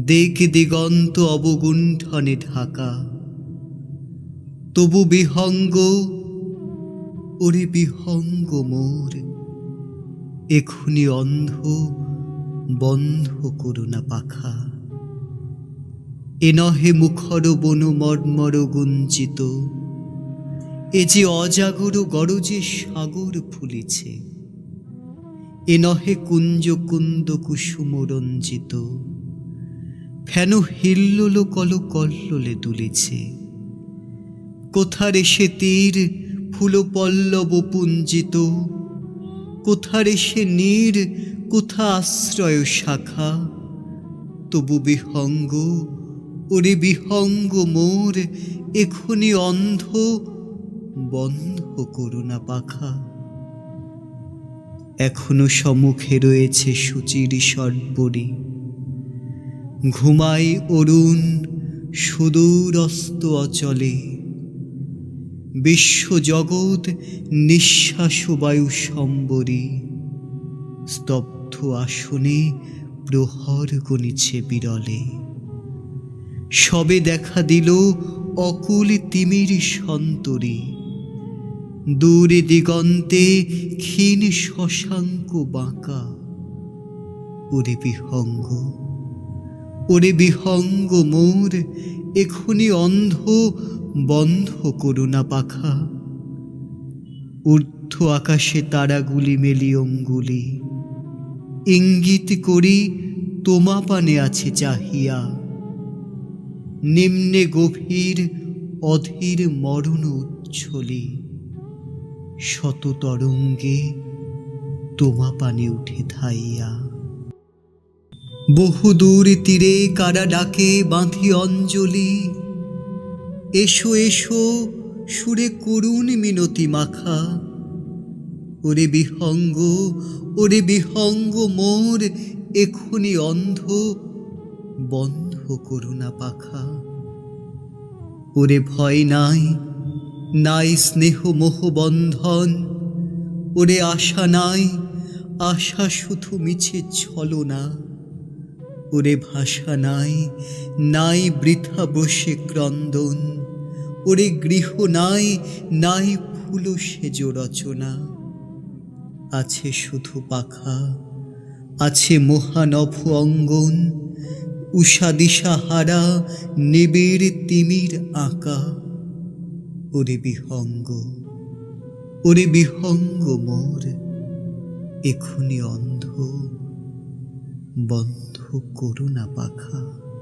দিক দিগন্ত অবগুণ্ঠনে ঢাকা। তবু বিহঙ্গ, ওরে বিহঙ্গ মোর। এখুনি অন্ধ, বন্ধ করুণা পাখা। এ নহে মুখর বন মর্মর গুঞ্জিত এ যে অজাগর গরজে সাগর ফুলিছে। এ নহে কুঞ্জ কুন্দ কুসুম রঞ্জিত। ফেন হিল্লোল কল কল্লোলে দুলিছে? কোথারে সে তীর ফুল পল্লব পুঞ্জিত? কোথারে সে নীর, কোথা আশ্রয় শাখা? তবু বিহঙ্গ, ওরে বিহঙ্গ মোর, এখনি অন্ধ, বন্ধ করুণা পাখা। এখনও সম্মুখে রয়েছে সুচির সর্বরী। ঘুমাই অরুণ সুদূরস্ত অচলে। বিশ্বজগৎ নিঃশ্বাস বায়ু সম্বরী। স্তব্ধ আসনে প্রহর গণিছে বিরলে। সবে দেখা দিল অকুল তিমির সন্তরী। দূরে দিগন্তে ক্ষীণ শশাঙ্ক বাঁকা। ওরে বিহঙ্গ। ওরে বিহঙ্গ মোর, এখনি অন্ধ বন্ধ করুণা পাখা। ঊর্ধ্ব আকাশে তারাগুলি মেলি অঙ্গুলি। ইঙ্গিত করি তোমা পানে আছে চাহিয়া। নিম্নে গভীর অধীর মরণ উচ্ছলি। শত তরঙ্গে তোমা পানে উঠে ধাইয়া। বহুদূর তীরে কারা ডাকে বাঁধি অঞ্জলি। এসো এসো, সুরে করুণ মিনতি মাখা। ওরে বিহঙ্গ ওরে বিহঙ্গ মোর, এখনি অন্ধ, বন্ধ করুণা পাখা। ওরে ভয় নাই নাই স্নেহ মোহ বন্ধন। ওরে আশা নাই, আশা শুধু মিছে ছলনা। ওরে ভাষা নাই নাই বৃথা বসে ক্রন্দন। ওরে গৃহ নাই নাই ফুল সেজ রচনা। আছে শুধু পাখা, আছে মহানভ অঙ্গন। উষা দিশা হারা নিবিড় তিমির আঁকা। ওরে বিহঙ্গ ওরে বিহঙ্গ মোর, এখনি অন্ধ, বন্ধ। করুণা পাখা।